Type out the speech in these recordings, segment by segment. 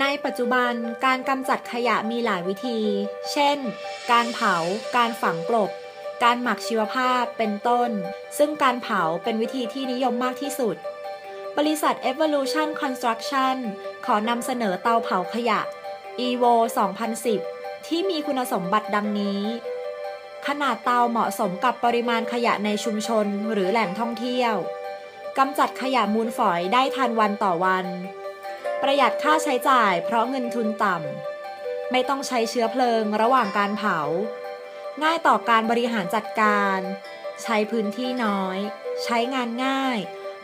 ในปัจจุบันการกำจัดขยะมีหลายวิธี เช่น การเผา การฝังกลบ การหมักชีวภาพ เป็นต้น ซึ่งการเผาเป็นวิธีที่นิยมมากที่สุด บริษัท Evolution Construction ขอนำเสนอเตาเผาขยะ EVO 2010 ที่มีคุณสมบัติดังนี้ ขนาดเตาเหมาะสมกับปริมาณขยะในชุมชนหรือแหล่งท่องเที่ยว กำจัดขยะมูลฝอยได้ทันวันต่อวัน ประหยัดค่าใช้จ่ายเพราะเงินทุนต่ำ ไม่ต้องใช้เชื้อเพลิงระหว่างการเผา ง่ายต่อการบริหารจัดการ ใช้พื้นที่น้อย ใช้งานง่าย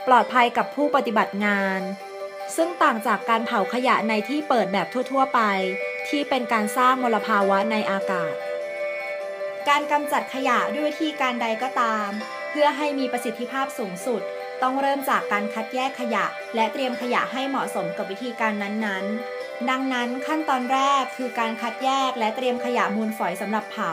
ปลอดภัยกับผู้ปฏิบัติงาน ซึ่งต่างจากการเผาขยะในที่เปิดแบบทั่ว ๆ ไป ที่เป็นการสร้างมลภาวะในอากาศ การกำจัดขยะด้วยวิธีการใดก็ตาม เพื่อให้มีประสิทธิภาพสูงสุด ต้องเริ่มจากการคัดแยกขยะ และเตรียมขยะให้เหมาะสมกับวิธีการนั้นๆ ดังนั้นขั้นตอนแรกคือการคัดแยกและเตรียมขยะมูลฝอยสำหรับเผา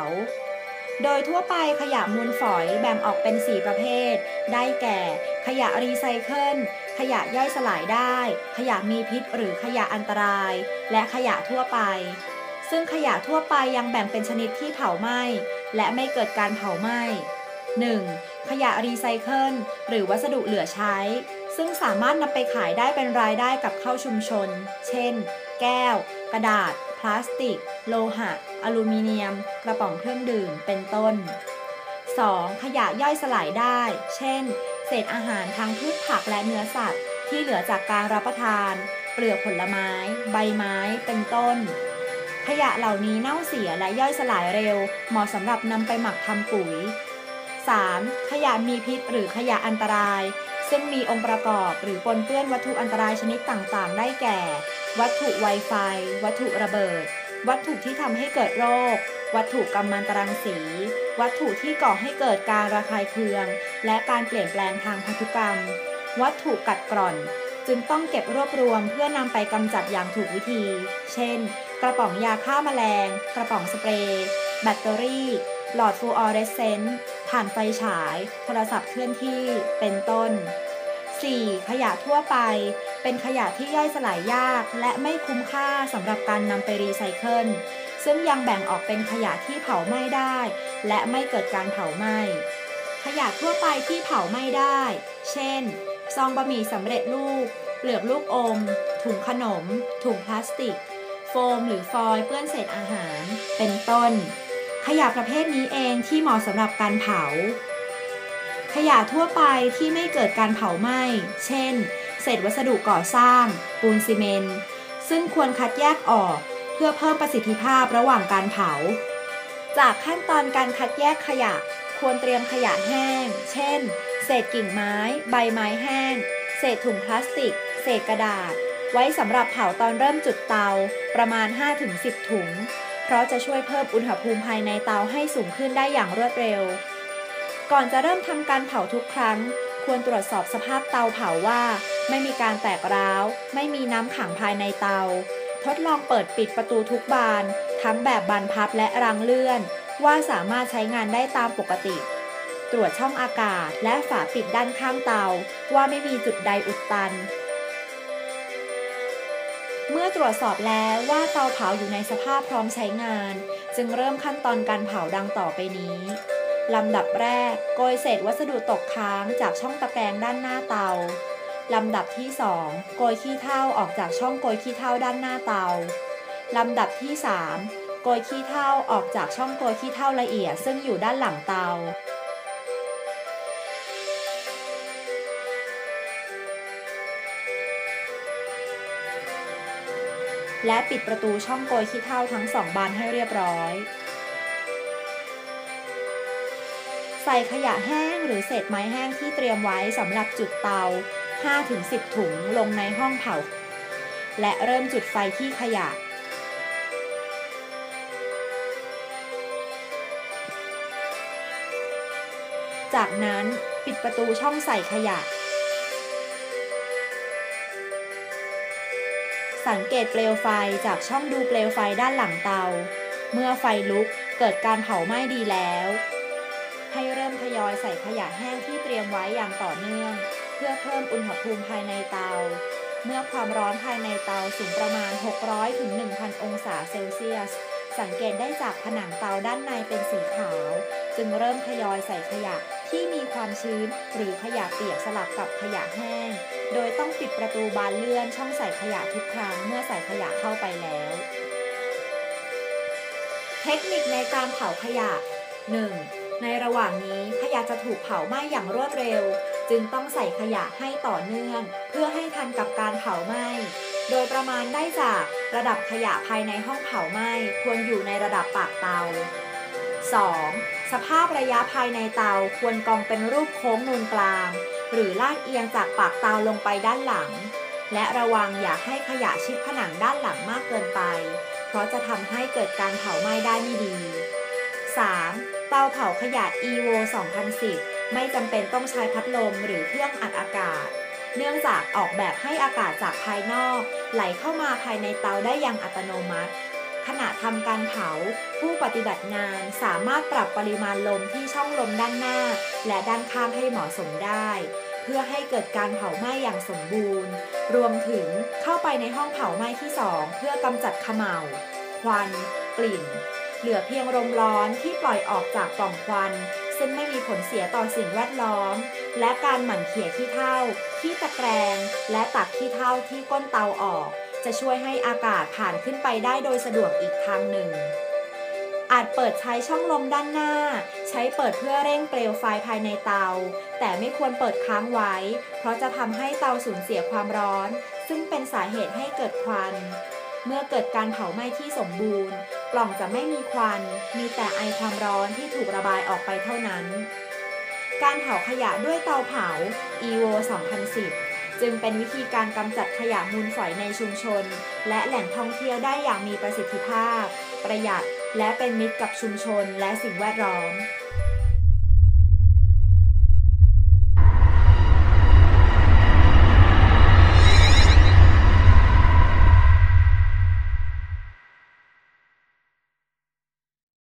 โดยทั่วไปขยะมูลฝอยแบ่งออกเป็น 4 ประเภท ได้แก่ ขยะรีไซเคิล ขยะย่อยสลายได้ ขยะมีพิษหรือขยะอันตราย และขยะทั่วไปซึ่งขยะทั่วไปยังแบ่งเป็นชนิดที่เผาไหม้ และไม่เกิดการเผาไหม้ 1. ขยะรีไซเคิลหรือวัสดุเหลือใช้ ซึ่งสามารถนำไปขายได้เป็นรายได้กับเข้าชุมชน เช่น แก้ว กระดาษ พลาสติก โลหะ อลูมิเนียม กระป๋องเครื่องดื่ม เป็นต้น 2. ขยะย่อยสลายได้ เช่น เศษอาหารทางพืชผักและเนื้อสัตว์ ที่เหลือจากการรับประทาน เปลือกผลไม้ ใบไม้ เป็นต้น ขยะเหล่านี้เน่าเสียและย่อยสลายเร็ว เหมาะสำหรับนำไปหมักทำปุ๋ย 3. ขยะมีพิษหรือขยะอันตราย ซึ่งมีองค์ประกอบหรือปนเปื้อนวัตถุอันตรายชนิดต่างๆ ได้แก่ วัตถุไวไฟ วัตถุระเบิด วัตถุที่ทำให้เกิดโรค วัตถุกัมมันตรังสี วัตถุที่ก่อให้เกิดการระคายเคือง และการเปลี่ยนแปลงทางพันธุกรรม วัตถุกัดกร่อน จึงต้องเก็บรวบรวมเพื่อนำไปกำจัดอย่างถูกวิธี เช่น กระป๋องยาฆ่าแมลง กระป๋องสเปรย์ แบตเตอรี่ หลอดฟลูออเรสเซนต์ถ่านไฟฉาย โทรศัพท์เคลื่อนที่เป็นต้น 4. ขยะทั่วไป เป็นขยะที่ย่อยสลายยากและไม่คุ้มค่าสำหรับการนำไปรีไซเคิล ซึ่งยังแบ่งออกเป็นขยะที่เผาไหม้ได้ และไม่เกิดการเผาไหม้ ขยะทั่วไปที่เผาไหม้ได้ เช่น ซองบะหมี่สำเร็จรูป เปลือกลูกอม ถุงขนม ถุงพลาสติก โฟมหรือฟอยล์เปื้อนเศษอาหาร เป็นต้น ขยะประเภทนี้เองที่เหมาะสำหรับการเผา ขยะทั่วไปที่ไม่เกิดการเผาไหม้ เช่น เศษวัสดุก่อสร้าง ปูนซีเมนต์ ซึ่งควรคัดแยกออกเพื่อเพิ่มประสิทธิภาพระหว่างการเผา จากขั้นตอนการคัดแยกขยะควรเตรียมขยะแห้ง เช่น เศษกิ่งไม้ ใบไม้แห้ง เศษถุงพลาสติก เศษกระดาษ ไว้สำหรับเผาตอนเริ่มจุดเตาประมาณ 5-10 ถุง เพราะจะช่วยเพิ่มอุณหภูมิภายในเตาให้สูงขึ้นได้อย่างรวดเร็ว ก่อนจะเริ่มทำการเผาทุกครั้ง ควรตรวจสอบสภาพเตาเผาว่า ไม่มีการแตกร้าว ไม่มีน้ำขังภายในเตา ทดลองเปิดปิดประตูทุกบาน ทั้งแบบบานพับและรังเลื่อน ว่าสามารถใช้งานได้ตามปกติ ตรวจช่องอากาศและฝาปิดด้านข้างเตา ว่าไม่มีจุดใดอุดตัน เมื่อตรวจสอบแล้วว่าเตาเผาอยู่ในสภาพพร้อมใช้งาน จึงเริ่มขั้นตอนการเผาดังต่อไปนี้ลำดับแรกโกยเศษวัสดุตกค้างจากช่องตะแกรงด้านหน้าเตาลำดับที่ 2 โกยขี้เถ้าออกจากช่องโกยขี้เถ้าด้านหน้าเตาลำดับที่ 3 โกยขี้เถ้าออกจากช่องโกยขี้เถ้าละเอียดซึ่งอยู่ด้านหลังเตา และปิดประตูช่องโกยขี้เถ้าทั้งสองบานให้เรียบร้อย ใส่ขยะแห้งหรือเศษไม้แห้งที่เตรียมไว้สำหรับจุดเตา 5-10 ถุงลงในห้องเผา และเริ่มจุดไฟที่ขยะจากนั้นปิดประตูช่องใส่ขยะ สังเกตเปลวไฟจากช่องดูเปลวไฟด้านหลังเตา เมื่อไฟลุกเกิดการเผาไหม้ดีแล้ว ให้เริ่มทยอยใส่ขยะแห้งที่เตรียมไว้อย่างต่อเนื่อง เพื่อเพิ่มอุณหภูมิภายในเตา เมื่อความร้อนภายในเตาสูงประมาณ 600ถึง1,000 องศาเซลเซียส สังเกตได้จากผนังเตาด้านในเป็นสีขาว จึงเริ่มทยอยใส่ขยะที่มีความชื้นหรือขยะเปียกสลับกับขยะแห้ง โดยต้องปิดประตูบานเลื่อนช่องใส่ขยะทุกครั้งเมื่อใส่ขยะเข้าไปแล้ว เทคนิคในการเผาขยะ 1. ในระหว่างนี้ขยะจะถูกเผาไหม้อย่างรวดเร็ว จึงต้องใส่ขยะให้ต่อเนื่อง เพื่อให้ทันกับการเผาไหม้โดยประมาณได้จากระดับขยะภายในห้องเผาไหม้ควรอยู่ในระดับปากเตา 2. สภาพระยะภายในเตาควรกองเป็นรูปโค้งนูนกลาง หรือลาดเอียงจากปากเตาลงไปด้านหลัง และระวังอย่าให้ขยะชิดผนังด้านหลังมากเกินไป เพราะจะทำให้เกิดการเผาไหม้ได้ไม่ดี 3. เตาเผาขยะ EVO 2010 ไม่จำเป็นต้องใช้พัดลมหรือเครื่องอัดอากาศ เนื่องจากออกแบบให้อากาศจากภายนอก ไหลเข้ามาภายในเตาได้อย่างอัตโนมัติ ขณะทำการเผา ผู้ปฏิบัติงานสามารถปรับปริมาณลมที่ช่องลมด้านหน้า และด้านข้างให้เหมาะสมได้ เพื่อให้เกิดการเผาไหม้อย่างสมบูรณ์ รวมถึงเข้าไปในห้องเผาไหม้ที่ 2 เพื่อกำจัดขมเหลาควัน กลิ่น เหลือเพียงลมร้อนที่ปล่อยออกจากปล่องควัน ซึ่งไม่มีผลเสียต่อสิ่งแวดล้อม และการหมั่นเขี่ยขี้เถ้าที่ตะแกรง และตักขี้เถ้าที่ก้นเตาออก จะช่วยให้อากาศผ่านขึ้นไปได้โดยสะดวกอีกทางหนึ่ง อาจเปิดใช้ช่องลมด้านหน้า ใช้เปิดเพื่อเร่งเปลวไฟภายในเตา แต่ไม่ควรเปิดค้างไว้ เพราะจะทำให้เตาสูญเสียความร้อน ซึ่งเป็นสาเหตุให้เกิดควัน เมื่อเกิดการเผาไหม้ที่สมบูรณ์ปล่องจะไม่มีควัน มีแต่ไอความร้อนที่ถูกระบายออกไปเท่านั้น การเผาขยะด้วยเตาเผา EVO 2010จึงเป็นวิธีการกำจัดขยะมูลฝอยในชุมชน และแหล่งท่องเที่ยวได้อย่างมีประสิทธิภาพ ประหยัด และเป็นมิตรกับชุมชนและสิ่งแวดล้อม